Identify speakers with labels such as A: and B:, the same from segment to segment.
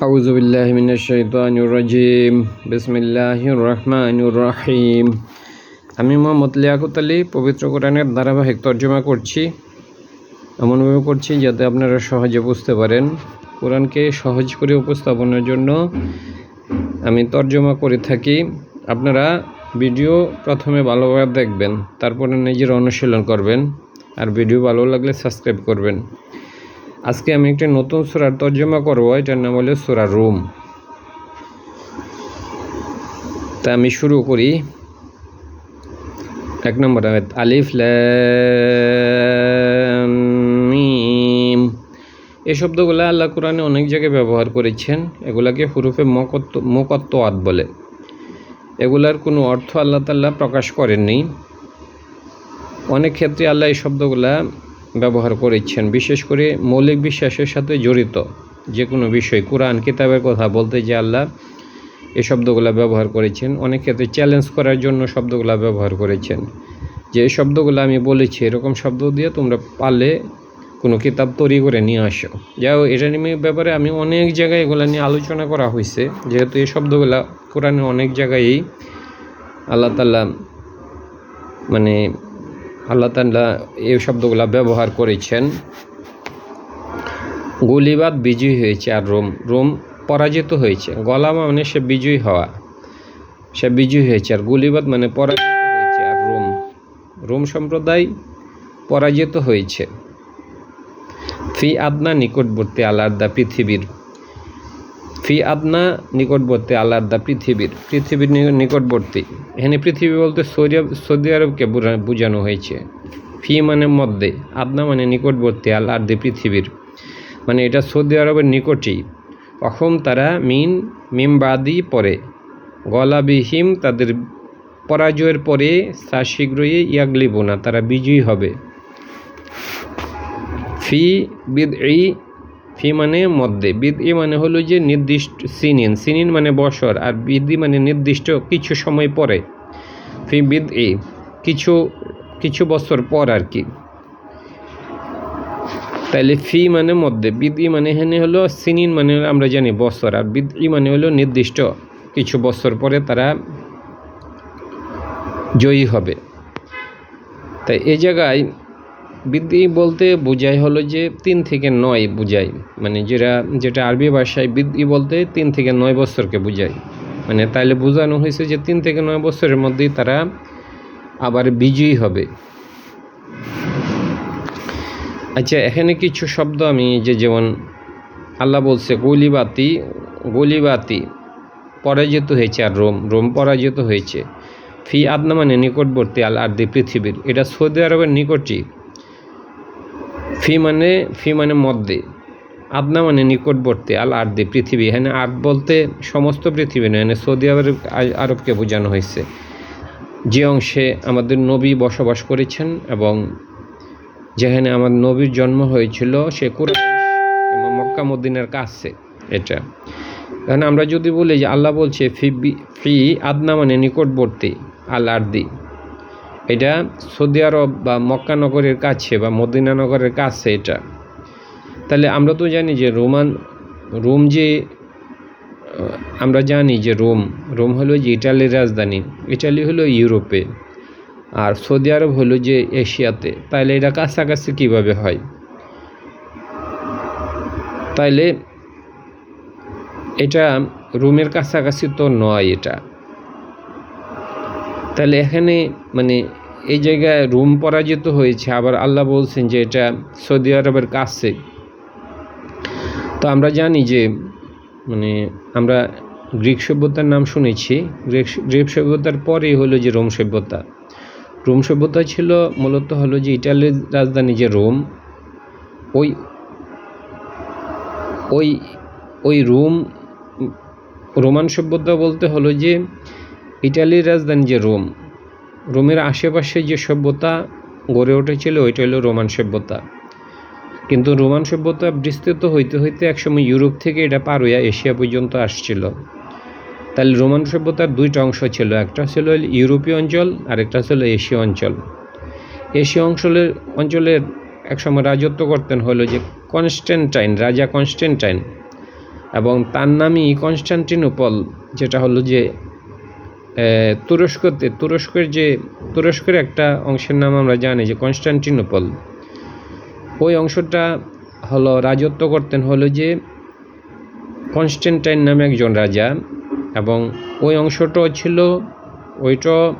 A: أعوذ بالله من الشيطان الرجيم بسم الله الرحمن الرحيم আমি মোহাম্মদ লিয়াকত আলী পবিত্র কোরআনের ধারাবাহিক তর্জমা করছি এমনভাবে করছি যাতে আপনারা সহজে বুঝতে পারেন কোরআনকে সহজ করে উপস্থাপনের জন্য আমি তর্জমা করে থাকি আপনারা ভিডিও প্রথমে ভালোভাবে দেখবেন তারপরে নিজের অনুশীলন করবেন আর ভিডিও ভালো লাগলে সাবস্ক্রাইব করবেন আজকে আমি একটি নতুন সুরার তর্জমা করব, এটার নাম হলো সুরা রুম। তা আমি শুরু করি। এক নম্বর আলিফ মিম। এই শব্দগুলো আল্লাহ কোরআনে অনেক জায়গায় ব্যবহার করেছেন। এগুলাকে হুরুফে মকত্ব মোকত্তওয়াত বলে। এগুলার কোনো অর্থ আল্লাহ তাল্লাহ প্রকাশ করেননি। অনেক ক্ষেত্রে আল্লাহ এই শব্দগুলা ব্যবহার করেছেন। বিশেষ করে মৌলিক বিশ্বাসের সাথে জড়িত যে কোনো বিষয়। কোরআন, কিতাবের কথা বলতে যে আল্লাহ এই শব্দগুলো ব্যবহার করেছেন, অনেক ক্ষেত্রে চ্যালেঞ্জ করার জন্য শব্দগুলো ব্যবহার করেছেন। যে এই শব্দগুলো আমি বলেছি, এরকম শব্দ দিয়ে তোমরা পালে কোনো কিতাব তৈরি করে নিয়ে আসো। হোক, এটা নিয়ে ব্যাপারে আমি অনেক জায়গায় এগুলো নিয়ে আলোচনা করা হয়েছে যেহেতু এই শব্দগুলো কোরআনে অনেক জায়গায়ই আল্লাহ তাল্লাহ মানে আল্লাহ তাল্লাহ এই শব্দগুলো ব্যবহার করেছেন। গুলিবাদ বিজয়ী হয়েছে আর রোম রোম পরাজিত হয়েছে। গলা মানে সে বিজয়ী হওয়া, সে বিজয়ী হয়েছে। আর গুলিবাদ মানে পরাজিত হয়েছে আর রোম রোম সম্প্রদায় পরাজিত হয়েছে। ফি আদনা নিকটবর্তী আলাদা পৃথিবীর ফি আদনা নিকটবর্তী আলাদা পৃথিবীর পৃথিবীর নিকটবর্তী। এখানে পৃথিবী বলতে সৌদি সৌদি আরবকে বোঝানো হয়েছে। ফি মানে মধ্যে, আদনা মানে নিকটবর্তী আল আর্দে পৃথিবীর। মানে এটা সৌদি আরবের নিকটেই। অহম তারা মিন মিমবাদি পরে গলাবিহীম তাদের পরাজয়ের পরে তা শীঘ্রই ইয়াগলিব না তারা বিজয়ী হবে। ফি বিদ ফি মানে মধ্যে বিদ মানে হলো যে নির্দিষ্ট সিনিন সিনিন মানে বছর, আর বিদি মানে নির্দিষ্ট কিছু সময় পরে। ফি বিদ ই কিছু কিছু বছর পর আর কি। তাহলে ফি মানে মধ্যে বিদ মানে এখানে হলো সিনিন মানে আমরা জানি বছর, আর বিদ মানে হলো নির্দিষ্ট কিছু বছর পরে তারা জয়ী হবে। তাই এই জায়গায় বিদ্যি বলতে বোঝাই হলো যে তিন থেকে নয় বোঝায় মানে যেটা যেটা আরবি ভাষায় বিদ্যি বলতে তিন থেকে নয় বছরকে বোঝায়। মানে তাইলে বোঝানো হয়েছে যে তিন থেকে নয় বছরের মধ্যেই তারা আবার বিজয়ী হবে। আচ্ছা এখানে কিছু শব্দ আমি যে যেমন আল্লাহ বলছে, গলিবাতি গলিবাতি, পরাজিত হয়েছে আর রোম রোম পরাজিত হয়েছে। ফি আদনা মানে নিকটবর্তী আল আর্দি পৃথিবীর। এটা সৌদি আরবের নিকটই ফি মানে ফি মানে মধ্যে আদনা মানে নিকটবর্তী, আল আর্দি, পৃথিবী। এখানে আর্দ বলতে সমস্ত পৃথিবী নয়, এখানে সৌদি আরব, আরবকে বোঝানো হয়েছে। যে অংশে আমাদের নবী বসবাস করেছেন এবং যেখানে আমার নবীর জন্ম হয়েছিল, সে কুরআশ এবং মক্কা, মদিনার কাছে এটা। কারণ আমরা যদি বলি যে আল্লাহ বলছে, ফি ফি আদনা মানে নিকটবর্তী, আল আর্দি। এটা সৌদি আরব বা মক্কা নগরের কাছে বা মদিনা নগরের কাছে এটা। তাহলে আমরা তো জানি যে রোমান, রোম যে আমরা জানি যে রোম রোম হলো যে ইটালির রাজধানী, ইটালি হলো ইউরোপে, আর সৌদি আরব হলো যে এশিয়াতে। তাহলে এটা কাছাকাছি কীভাবে হয়? তাইলে এটা রোমের কাছাকাছি তো নয় এটা। তাহলে এখানে মানে এই জায়গায় রোম পরাজিত হয়েছে। আবার আল্লাহ বলছেন যে এটা সৌদি আরবের কাছে। তো আমরা জানি যে মানে আমরা গ্রিক সভ্যতার নাম শুনেছি। গ্রিক সভ্যতার পরেই হলো যে রোম সভ্যতা। রোম সভ্যতা ছিল মূলত হলো যে ইটালির রাজধানী যে রোম, ওই ওই ওই রোম, রোমান সভ্যতা বলতে হলো যে ইটালির রাজধানী যে রোম। রোমের আশেপাশে যে সভ্যতা গড়ে উঠেছিল, ওইটা হলো রোমান সভ্যতা। কিন্তু রোমান সভ্যতা বিস্তৃত হইতে হইতে একসময় ইউরোপ থেকে এটা পার হইয়া এশিয়া পর্যন্ত আসছিল। তাহলে রোমান সভ্যতার দুইটা অংশ ছিল, একটা ছিল ইউরোপীয় অঞ্চল আর একটা ছিল এশীয় অঞ্চল। এশীয় অঞ্চলের অঞ্চলের একসময় রাজত্ব করতেন হলো যে কনস্ট্যান্টাইন রাজা কনস্ট্যান্টাইন এবং তার নামই কনস্টান্টিনোপল, যেটা হলো যে তুরস্কতে তুরস্কের যে, তুরস্কের একটা অংশের নাম আমরা জানি যে কনস্টান্টিনোপল। ওই অংশটা হলো রাজত্ব করতেন হলো যে কনস্ট্যান্টাইন নামে একজন রাজা এবং ওই অংশটাও ছিল ওইটা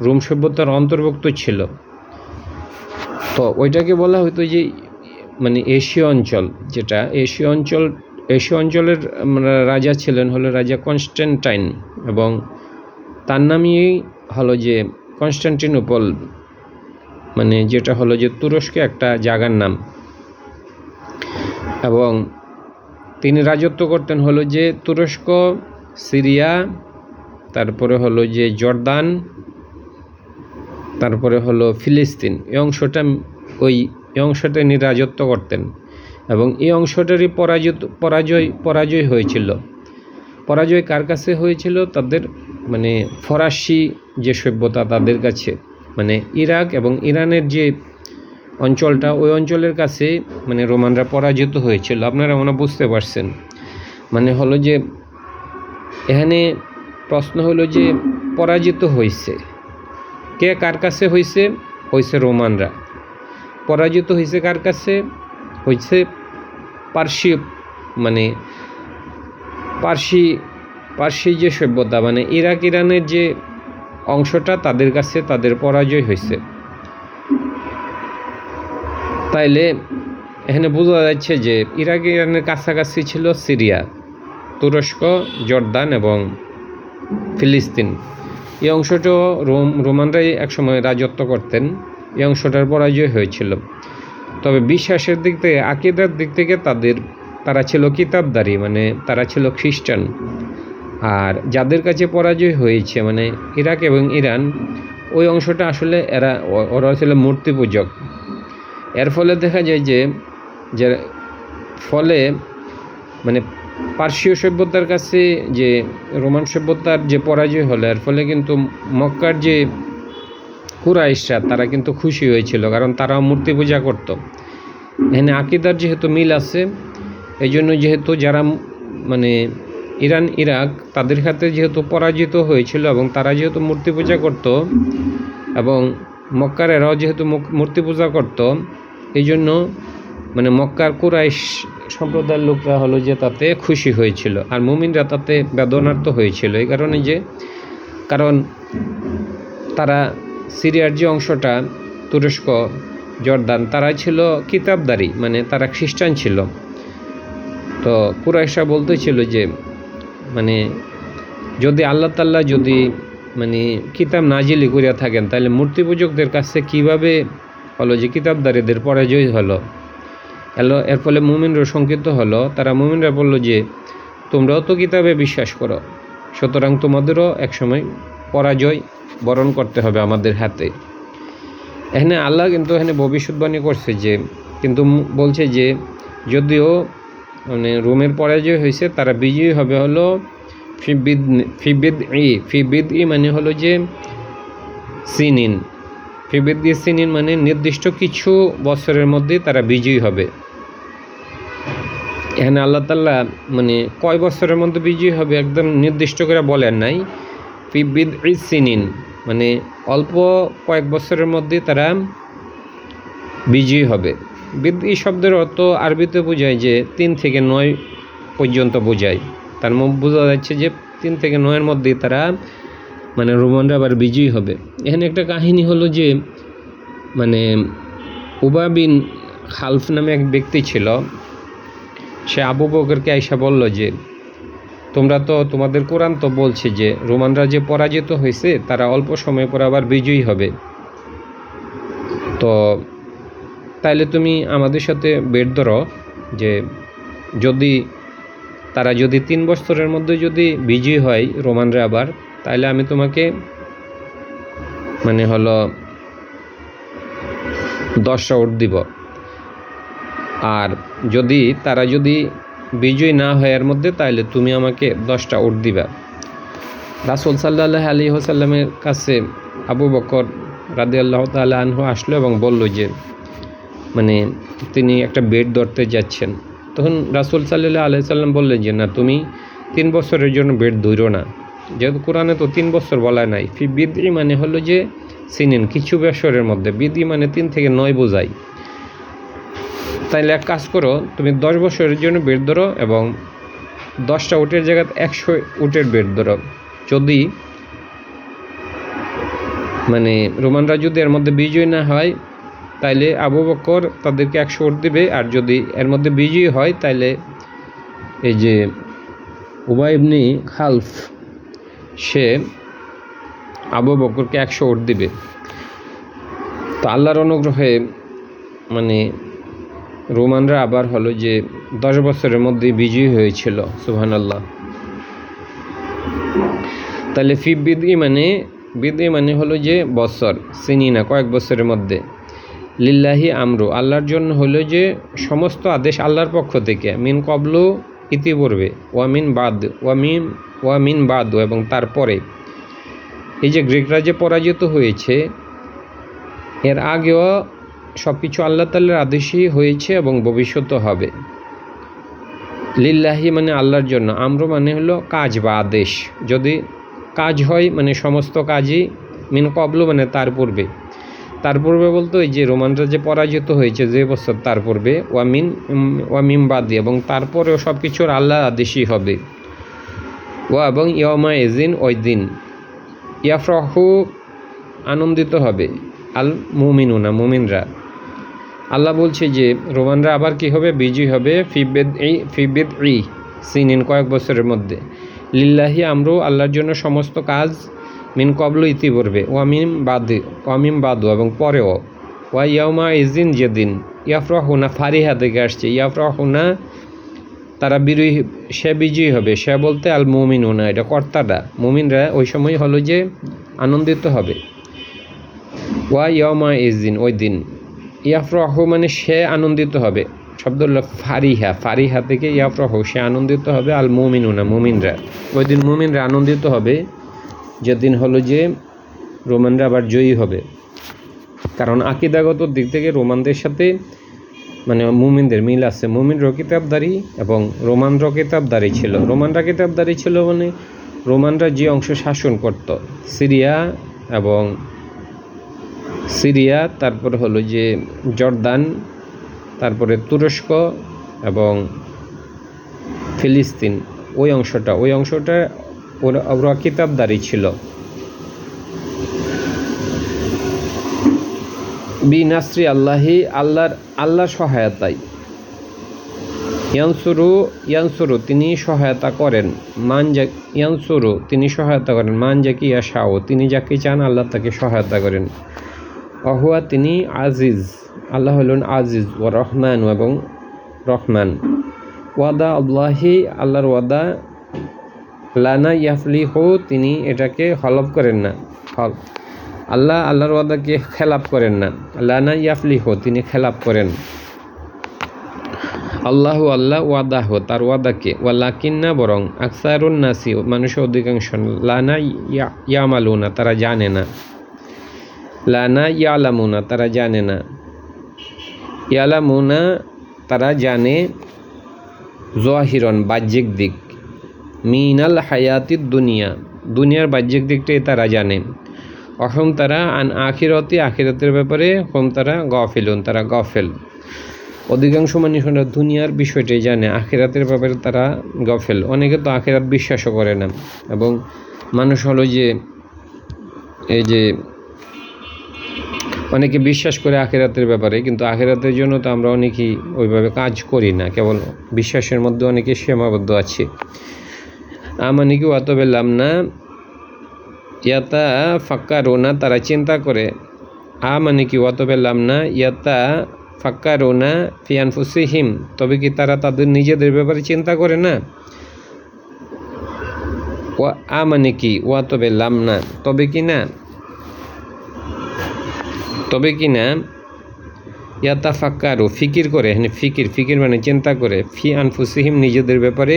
A: রোম সভ্যতার অন্তর্ভুক্ত ছিল। তো ওইটাকে বলা হতো যে মানে এশীয় অঞ্চল, যেটা এশীয় অঞ্চল, এশীয় অঞ্চলের মানে রাজা ছিলেন হলো রাজা কনস্ট্যান্টাইন এবং তার নামই হলো যে কনস্টান্টিনোপল মানে যেটা হলো যে তুরস্কে একটা জায়গার নাম। এবং তিনি রাজত্ব করতেন হলো যে তুরস্ক, সিরিয়া, তারপরে হলো যে জর্দান, তারপরে হলো ফিলিস্তিন। এই অংশটা ওই, এই অংশটা তিনি রাজত্ব করতেন। এবং এই অংশটারই পরাজিত, পরাজয় পরাজয় হয়েছিল। পরাজয় কার কাছে হয়েছিল? তাদের মানে ফরাসি যে সভ্যতা তাদের কাছে। মানে ইরাক এবং ইরানের যে অঞ্চলটা, ওই অঞ্চলের কাছে মানে রোমানরা পরাজিত হয়েছিল। আপনারা মনে বুঝতে পারছেন। মানে হলো যে, এখানে প্রশ্ন হলো যে, পরাজিত হয়েছে। কে কার কাছে হয়েছে? হয়েছে রোমানরা। পরাজিত হয়েছে কার কাছে? হয়েছে পার্সি মানে পার্সি পার্সি যে সভ্যতা মানে ইরাক, ইরানের যে অংশটা তাদের কাছে তাদের পরাজয় হয়েছে। তাইলে এখানে বোঝা যাচ্ছে যে ইরাক, ইরানের কাছাকাছি ছিল সিরিয়া, তুরস্ক, জর্দান এবং ফিলিস্তিন। এই অংশটাও রোম, রোমানরাই একসময় রাজত্ব করতেন। এই অংশটার পরাজয় হয়েছিল। তবে বিশ্বাসের দিক থেকে, আকিদার দিক থেকে তাদের তারা ছিল কিতাবদারি মানে তারা ছিল খ্রিস্টান। আর যাদের কাছে পরাজয় হয়েছে মানে ইরাক এবং ইরান, ওই অংশটা আসলে এরা, ওরা ছিল মূর্তি পূজক এর ফলে দেখা যায় যে যে ফলে মানে পার্সীয় সভ্যতার কাছে যে রোমান সভ্যতার যে পরাজয় হলো, এর ফলে কিন্তু মক্কার যে কুরাইশরা, তারা কিন্তু খুশি হয়েছিল, কারণ তারাও মূর্তি পূজা করত। এখানে আকিদার যেহেতু মিল আছে এই জন্য যেহেতু যারা মানে ইরান, ইরাক, তাদের হাতে যেহেতু পরাজিত হয়েছিল এবং তারা যেহেতু মূর্তি পূজা করত এবং মক্কার এরাও যেহেতু মূর্তি পূজা করত এই জন্য মানে মক্কার কুরাইশ সম্প্রদায়ের লোকরা হলো যে তাতে খুশি হয়েছিল আর মুমিনরা তাতে বেদনার্থ হয়েছিল। এই কারণে যে, কারণ তারা সিরিয়ার যে অংশটা, তুরস্ক, জর্দান তারা ছিল কিতাবদারি মানে তারা খ্রিস্টান ছিল। তো কুরাইশা বলতেছিল যে মানে যদি আল্লাহ তাল্লাহ যদি মানে কিতাব নাজিলি করিয়া থাকেন, তাহলে মূর্তি পূজকদের কাছে কীভাবে হলো যে কিতাবদারীদের পরাজয় হলো? এলো এর ফলে মুমিনরা সংকিত হলো। তারা মুমিনরা বলল যে, তোমরাও তো কিতাবে বিশ্বাস করো, সুতরাং তোমাদেরও একসময় পরাজয় বরণ করতে হবে আমাদের হাতে। এখানে আল্লাহ কিন্তু এখানে ভবিষ্যৎবাণী করছে যে, কিন্তু বলছে যে, যদিও মানে রোমের পরাজয় হয়েছে তারা বিজয়ী হবে হলো ফিবিদ ফিবিদ ই ফিবিদ ই মানে হলো যে সিনিন। ফিবিদ ই সিনিন মানে নির্দিষ্ট কিছু বছরের মধ্যে তারা বিজয়ী হবে। এখানে আল্লাহ তাল্লাহ মানে কয় বছরের মধ্যে বিজয়ী হবে একদম নির্দিষ্ট করে বলেন নাই। ফিবিদ ই সিনিন মানে অল্প কয়েক বছরের মধ্যে তারা বিজয়ী হবে। বিদ এই শব্দের অর্থ আরবিতে বোঝায় যে তিন থেকে নয় পর্যন্ত বোঝায়। তার বোঝা যাচ্ছে যে তিন থেকে নয়ের মধ্যে তারা মানে রোমানরা আবার বিজয়ী হবে। এখানে একটা কাহিনী হলো যে মানে উবা বিন খালফ নামে এক ব্যক্তি ছিল। সে আবু বকরকে আইসা বলল যে, তোমরা তো তোমাদের কোরআন তো বলছে যে রোমানরা যে পরাজিত হয়েছে তারা অল্প সময় পর আবার বিজয়ী হবে। তো তাইলে তুমি আমাদের সাথে বেট ধরো যে যদি তারা যদি তিন বছরের মধ্যে যদি বিজয়ী হয় রোমানরা আবার তাহলে আমি তোমাকে মানে হলো দশটা উঠ দিব। আর যদি তারা যদি বিজয়ী না হয় এর মধ্যে তাহলে তুমি আমাকে দশটা উঠ দিবা। রাসুল সাল্লাহ আলী হোসাল্লামের কাছে আবু বকর রাদি আল্লাহ তাল্লাহ আনহু আসলো এবং বলল যে মানে তিনি একটা বেড ধরতে যাচ্ছেন। তখন রাসুল সাল্লাহ আলাইসাল্লাম বললেন যে, না, তুমি তিন বছরের জন্য বেড ধরো না। যেহেতু কোরআনে তো তিন বছর বলা নাই। ফি বিদ্রি মানে হলো যে সিনেন কিছু বছরের মধ্যে। বিদ্রি মানে তিন থেকে নয় বোঝায় তাইলে এক কাজ করো, তুমি দশ বছরের জন্য বেড ধরো এবং দশটা উটের জায়গায় একশো উটের বেড ধরো। যদি মানে রোমানরা যদি এর মধ্যে বিজয় না হয় তাইলে আবু বকর তাদেরকে একশো উট দেবে, আর যদি এর মধ্যে বিজয়ী হয়, তাইলে এই যে উবাইবনি খালফ, সে আবু বকরকে একশো উট দিবে। তো আল্লাহর অনুগ্রহে মানে রোমানরা আবার হলো যে দশ বছরের মধ্যে বিজয়ী হয়েছিল সুহান আল্লাহ তাহলে ফি বিদি মানে বিদি মানে হলো যে বছর চিনি না কয়েক বছরের মধ্যে। লিল্লাহি আমরু, আল্লাহর জন্য হলো যে সমস্ত আদেশ আল্লাহর পক্ষ থেকে, মিন কবলু ইতিপূর্বে ওয়ামিন বাদ ওয়ামিন ওয়ামিন বাদ, এবং তারপরে। এই যে গ্রিকরা যে পরাজিত হয়েছে, এর আগেও সব কিছু আল্লাহ তাল্লার আদেশই হয়েছে এবং ভবিষ্যৎও হবে। লিল্লাহি মানে আল্লাহর জন্য, আম্র মানে হলো কাজ বা আদেশ। যদি কাজ হয় মানে সমস্ত কাজই মিন কবলু মানে তার পূর্বে। তার পূর্বে বলতো এই যে রোমানরা যে পরাজিত হয়েছে যে বছর, তার পূর্বে ওয়ামিন ওয়ামিম বাদি এবং তারপরেও সব কিছুর আল্লাহ আদেশই হবে। ও এবং ইয়মা এজিন ওই দিন ইয়াফরাহু আনন্দিত হবে আল মুমিনুনা, মুমিনরা। আল্লাহ বলছে যে রোমানরা আবার কি হবে? বিজয়ী হবে ফিবেদ এই ফিবেদ ই সিনিন কয়েক বছরের মধ্যে। লিল্লাহি আমরু, আল্লাহর জন্য সমস্ত কাজ মিন কবলু ইতিপূর্বে ওয়ামিম বাদ ওয়ামিম বাদু এবং পরেও ওয়া ইয়াউমা ইজিন যেদিন ইয়াফরাহুনা ফারিহা থেকে আসছে, ইয়াফরাহুনা তারা বিজয়ী সে বিজয়ী হবে, সে বলতে আল মুমিনুনা এটা কর্তাটা মুমিনরা ওই সময় হলো যে আনন্দিত হবে। ওয়া ইয়মা ইজিন ওই দিন, ইয়াফরাহু মানে সে আনন্দিত হবে, শব্দ হলো ফারিহা ফারিহা থেকে ইয়াফরাহু, সে আনন্দিত হবে আল মুমিনুনা মুমিনরা। ওই দিন মুমিনরা আনন্দিত হবে যেদিন হলো যে রোমানরা আবার জয়ী হবে। কারণ আকিদাগত দিক থেকে রোমানদের সাথে মানে মুমিনদের মিল আছে। মুমিন রকিতাবদারি এবং রোমান রকিতাবদারি ছিল। রোমানরা কিতাবদারি ছিল মানে রোমানরা যে অংশ শাসন করত, সিরিয়া এবং সিরিয়া, তারপর হলো যে জর্দান, তারপরে তুরস্ক এবং ফিলিস্তিন। ওই অংশটা ওই অংশটা ওরা ওরা কিতাবদারি ছিল। বি নাসরি আল্লাহি, আল্লাহর আল্লাহর সহায়তায়। ইয়ানসুরু ইয়ানসুরু, তিনি সহায়তা করেন। মান যা ইয়ানসুরু, তিনি সহায়তা করেন। মান যাকে ইয়াশাও তিনি যাকে চান আল্লাহ তাকে সহায়তা করেন। অহুয়া তিনি আজিজ, আল্লাহ হলেন আজিজ ও রহমান এবং রহমান। ওয়াদা আল্লাহি, আল্লাহর ওয়াদা লানা ইয়াফলি হো তিনি এটাকে হলফ করেন না। হল। আল্লাহ, আল্লাহর ওয়াদাকে খেলাপ করেন না। লানা ইয়াফলি হো তিনি খেলাপ করেন। আল্লাহ আল্লাহ ওয়াদাহ, তার ওয়াদাকে। ওয়াল্লাকিন্না বরং আকসারুন নাসি, মানুষের অধিকাংশ লানা ইয়া, ইয়ামালুনা, তারা জানে না। লানা ইয়ালামুনা, তারা জানে না। ইয়ালামুনা, তারা জানে জোয়াহিরন বাহ্যিক দিক। মিনাল হায়াতি দুনিয়া। দুনিয়ার বাহ্যিক দিকটাই তারা জানে অহম তারা আন আখিরতি, আখিরতের ব্যাপারে হোম তারা গফেলুন, তারা গফেল। অধিকাংশ মানুষরা দুনিয়ার বিষয়টাই জানে, আখিরাতের ব্যাপারে তারা গফেল। অনেকে তো আখিরাত বিশ্বাসও করে না। এবং মানুষ হলো যে, এই যে, অনেকে বিশ্বাস করে আখেরাতের ব্যাপারে, কিন্তু আখেরাতের জন্য তো আমরা অনেকেই ওইভাবে কাজ করি না। কেবল বিশ্বাসের মধ্যে অনেকে সীমাবদ্ধ আছে। আমানি কি অত পেলাম না। ইয়াতা ফাক্কা রোনা, তারা চিন্তা করে আ মানে কি অত পেলাম না। ইয়াতা ফাক্কা রোনা ফিয়ান ফুসিহিম তবে কি তারা তাদের নিজেদের ব্যাপারে চিন্তা করে না? আ কি ওয়া তবে লাম না, তবে কি না? তবে কি না? ইয়াতা ফাক্কারু ফিকির করে হ্যাঁ ফিকির ফিকির মানে চিন্তা করে। ফি আনফুসিহিম নিজেদের ব্যাপারে,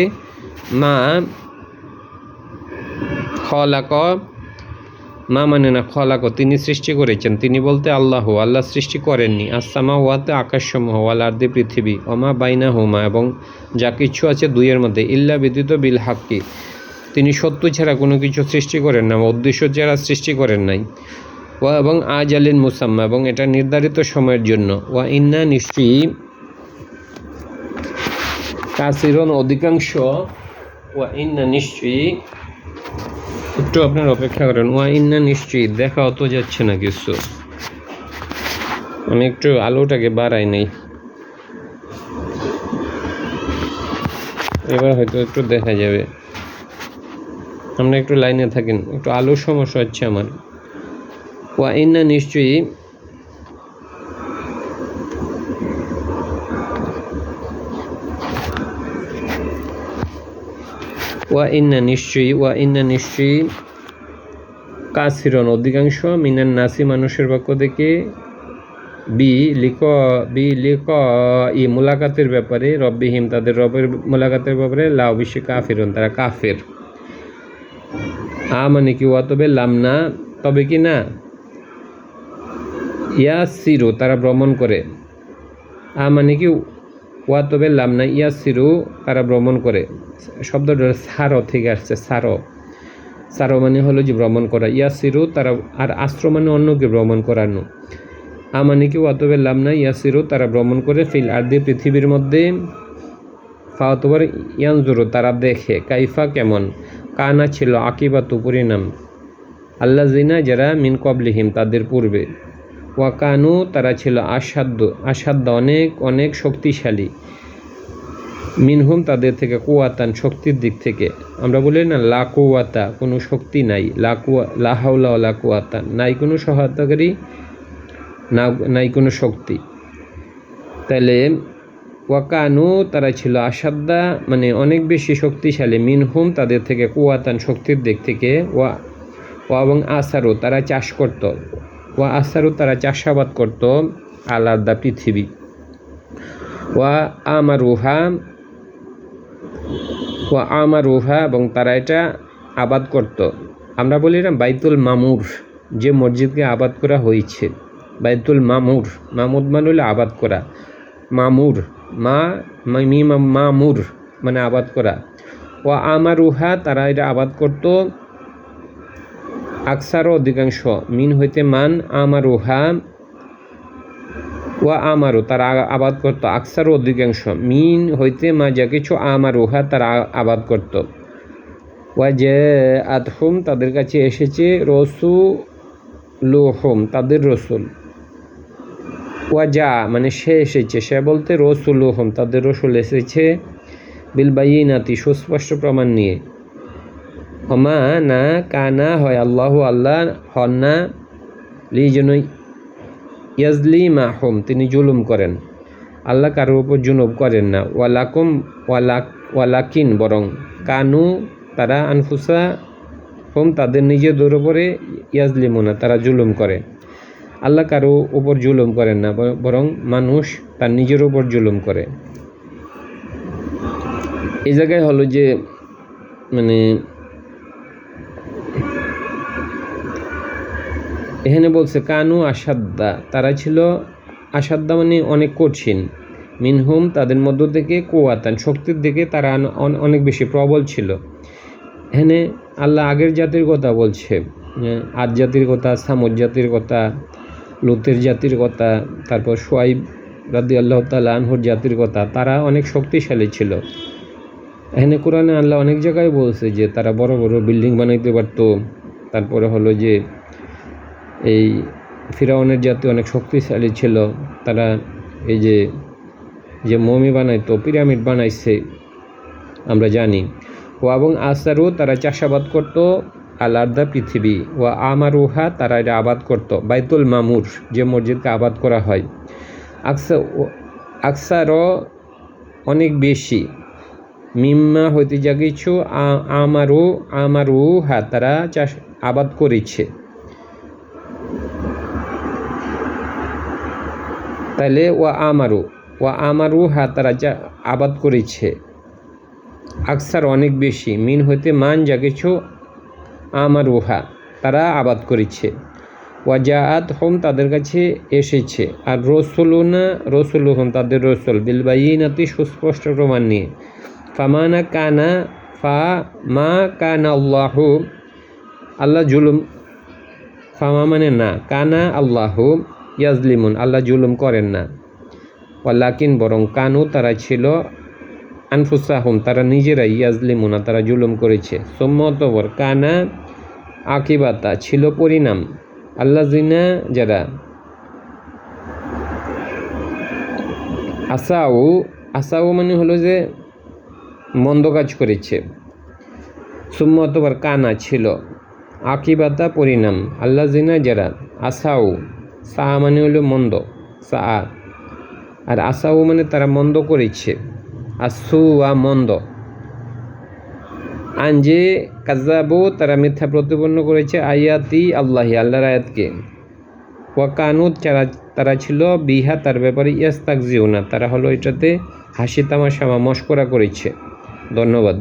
A: মা খলাক, মা মানে না খলাক, তিনি সৃষ্টি করেছেন। তিনি বলতে আল্লাহ আল্লাহ সৃষ্টি করেননি। আসামা ওয়াতে আকাশসমূহ, ওয়াল আর্দি, পৃথিবী অমা বাইনা হোমা এবং যা কিছু আছে দুইয়ের মধ্যে, ইল্লা ব্যতীত বিল হাক্কি। তিনি সত্য ছাড়া কোনো কিছু সৃষ্টি করেন না, উদ্দেশ্য ছাড়া সৃষ্টি করেন নাই। ওয়া, এবং আজ আলিন মুসাম্মা, এবং এটা নির্ধারিত সময়ের জন্য। ওয়া ইন্না নিশ্চয়ই কাসিরন অধিকাংশ, ওয়া ইন্না নিশ্চয়ই একটু আপনার অপেক্ষা করেন। ওয়া ইন্না নিশ্চয়ই দেখা অত যাচ্ছে না কিছু। আমি একটু আলোটাকে বাড়াই নেই। এবার হয়তো একটু দেখা যাবে। আপনি একটু লাইনে থাকেন, একটু আলোর সমস্যা হচ্ছে আমার। ওয়া ইন্না নিশ্চয়ই ওয়া ইন্না নিশ্চয়ই, ওয়া ইন্না নিশ্চয়ই কাসিরন। অধিকাংশ মিনান নাসি মানুষের পক্ষ থেকে বি লিক বি লিক ই মোলাকাতের ব্যাপারে, রব্বিহিম তাদের রবের মোলাকাতের ব্যাপারে লাউ বিশ্বে কাফিরন, তারা কাফের। আ মানে কি, ওয়া তবে লাম না, তবে কি না? ইয়া সিরো তারা ভ্রমণ করে। আ মানে কি ওয়া তবে লাম না ইয়া সিরু, তারা ভ্রমণ করে। শব্দটা সারো থেকে আসছে সারো। সারো মানে হলো যে ভ্রমণ করা। ইয়া সিরু, তারা, আর আশ্র মানে অন্যকে ভ্রমণ করানো। আ মানে কি, ওয়া তবে লাম না ইয়া সিরু, তারা ভ্রমণ করে ফিল আর্দি পৃথিবীর মধ্যে ফাওয়াতবার ইয়ানজুরু, তারা দেখে, কাইফা কেমন? কানা ছিল আকিবাতু পরিণাম আল্লাহ জিনা যারা মিন কবলিহিম তাদের পূর্বে। ওয়াকানু তারা ছিল আসাধ্য আসাধ্য অনেক অনেক শক্তিশালী। মিনহুম তাদের থেকে কুয়াতান শক্তির দিক থেকে। আমরা বলি না লা কুয়াতা কোনো শক্তি নাই। লা কুয়া লাহাউলা লা কুয়াতান নাই কোনো সহায়তাকারী না নাই কোনো শক্তি। তাহলে ওয়াকানু তারা ছিল আসাদ্দা মানে অনেক বেশি শক্তিশালী। মিনহুম তাদের থেকে কুয়াতান শক্তির দিক থেকে, ওয়া ওয়া এবং আসারও তারা চাষ করত। ওয়া আসারও তারা চাষাবাদ করত আলাদা পৃথিবী। ওয়া আমারুহা ওয়া আমারুহা এবং তারা এটা আবাদ করত। আমরা বলি না বাইতুল মামুর, যে মসজিদকে আবাদ করা হয়েছে। বাইতুল মামুর মামুদ মানে হলো আবাদ করা। মামুর, মা, মি মামুর মানে আবাদ করা। ও আমারুহা তারা এটা আবাদ করত আকসারও অধিকাংশ, মিন হইতে মান আমারুহা ওয়া আমারু, তারা আবাদ করত আকসারও অধিকাংশ, মিন হইতে মা, যা কিছু আমারুহা তারা আবাদ করত ওয়া যে আতহুম তাদের কাছে এসেছে রসু লোহম তাদের রসুল। ওয়া যা মানে সে এসেছে, সে বলতে রসুল হোম তাদের রসুল এসেছে বিলবাইনাতি সুস্পষ্ট প্রমাণ নিয়ে। হমা না কানা হয় আল্লাহ আল্লাহ হন না লি যেন ইয়াজলি মা হোম তিনি জুলুম করেন। আল্লাহ কারোর উপর জুনুব করেন না। ওয়ালাকুম ওয়ালাক, ওয়ালাকিন বরং কানু, তারা আনফুসা হোম, তাদের নিজের নিজেদের উপরে ইয়াজলিমুনা, তারা জুলুম করে। আল্লাহ কারও উপর জুলুম করেন না বরং মানুষ তার নিজের উপর জুলুম করে। এই জায়গায় হলো যে মানে এখানে বলছে, কানু আসাদ্দা তারা ছিল আসাদ্দা মানে অনেক কঠিন। মিনহুম তাদের মধ্য থেকে কোয়াতান শক্তির দিকে তারা অনেক বেশি প্রবল ছিল। এখানে আল্লাহ আগের জাতির কথা বলছে আজ জাতির কথা, সামুদ জাতির কথা, লুতের জাতির কথা, তারপর সোয়াইব রাদি আল্লাহ তাল্লাহ আনহুর জাতির কথা, তারা অনেক শক্তিশালী ছিল। এখানে কোরআনে আল্লাহ অনেক জায়গায় বলছে যে, তারা বড় বড় বিল্ডিং বানাইতে পারতো। তারপরে হলো যে এই ফিরাউনের জাতি অনেক শক্তিশালী ছিল, তারা এই যে যে মমি বানাইতো, পিরামিড বানাইছে, আমরা জানি। ও এবং আসারও তারা চাষাবাদ করতো আলাদা পৃথিবী। ও আমারুহা তারা এটা আবাদ করত, বাইতুল মামুর, যে মসজিদকে আবাদ করা হয়। আকসা, আকসারও অনেক বেশি। মিম্মা হইতে যা কিছু আমারু আমারু হা তারা চাষ, আবাদ করেছে। তাহলে ও আমারু ও আমারু হা তারা যা আবাদ করেছে। আকসার অনেক বেশি, মিন হইতে মান যা কিছু আমার উহা তারা আবাদ করেছে। ওয়াজাআত হোম তাদের কাছে এসেছে, আর রসুলুনা রসুল হোম তাদের রসুল বিলবাইনাতি সুস্পষ্ট প্রমাণ নিয়ে। ফামানা কানা, ফা মা কানা আল্লাহ আল্লাহ জুলুম, ফামা মানে না, কানা আল্লাহ ইয়াজলিমুন, আল্লাহ জুলুম করেন না। ওয়াল্লাকিন বরং কানু তারা ছিল আনফুসাহুম, তারা নিজেরাই ইয়াজলিমুনা তারা জুলুম করেছে। সম্মতবর কানা আকিবাতা, ছিল পরিণাম। আল্লাহ জিনা যারা আসাউ আসাউ মানে হলো যে মন্দ কাজ করেছে। সুম্মতবার কানা ছিল আকিবাতা, পরিণাম। আল্লাহ জিনা যারা আসাউ সা মানে হলো মন্দ সা আর আসাউ মানে তারা মন্দ করেছে। আসু আ মন্দ আঞ্জে কাজাবো তারা মিথ্যা প্রতিপন্ন করেছে, আয়াতি আল্লাহি, আল্লাহর আয়াতকে। ওয়া কানুত যারা, তারা ছিল বিহা, তার ব্যাপারে ইয়াস্তাক জিওনা তারা হলো এটাতে হাসি তামাশা বা মস্করা করেছে। ধন্যবাদ।